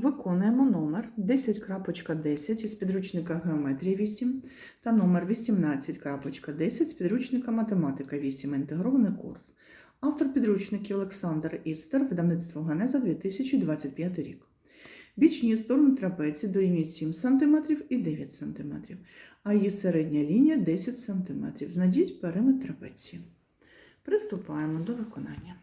Виконуємо номер 10.10 із підручника Геометрія 8 та номер 18.10 з підручника Математика 8. Інтегрований курс. Автор підручників Олександр Істер, видавництво Генеза 2025 рік. Бічні сторони трапеції дорівнюють 7 см і 9 см, а її середня лінія 10 см. Знайдіть периметр трапеції. Приступаємо до виконання.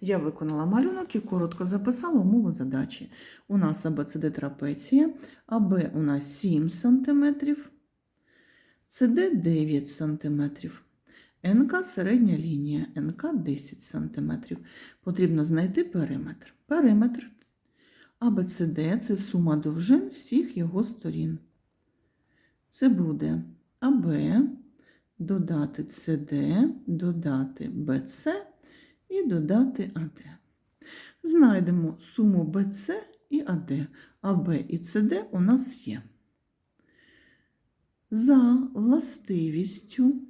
Я виконала малюнок і коротко записала умову задачі. У нас АБЦД трапеція, АБ у нас 7 см, СД 9 см. НК середня лінія, НК 10 см. Потрібно знайти периметр. Периметр АБЦД це сума довжин всіх його сторін. Це буде АБ, додати СД, додати БЦ і додати АД. Знайдемо суму БЦ і АД. АБ і СД у нас є. За властивістю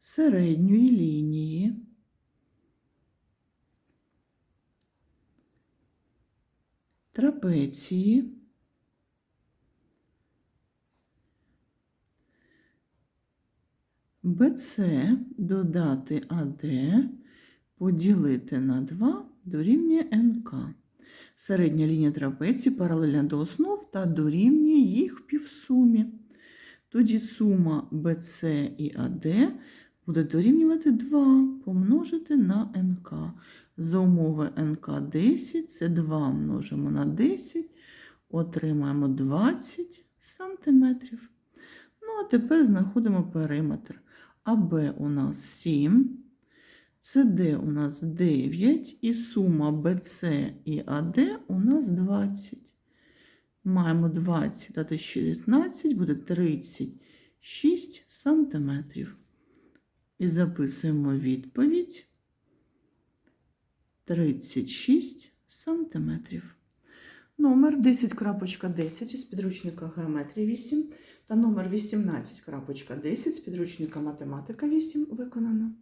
середньої лінії трапеції БЦ додати АД поділити на 2 дорівнює НК. Середня лінія трапеції паралельна до основ та дорівнює їх півсумі. Тоді сума БЦ і АД буде дорівнювати 2 помножити на НК. За умови НК 10, це 2 множимо на 10, отримаємо 20 сантиметрів. Ну, а тепер знаходимо периметр. АБ у нас 7, СД у нас 9 і сума БЦ і АД у нас 20. Маємо 20 дати 16, буде 36 сантиметрів. І записуємо відповідь 36 сантиметрів. Номер 10.10 із підручника геометрії 8 та номер 18.10 з підручника Математика 8 виконано.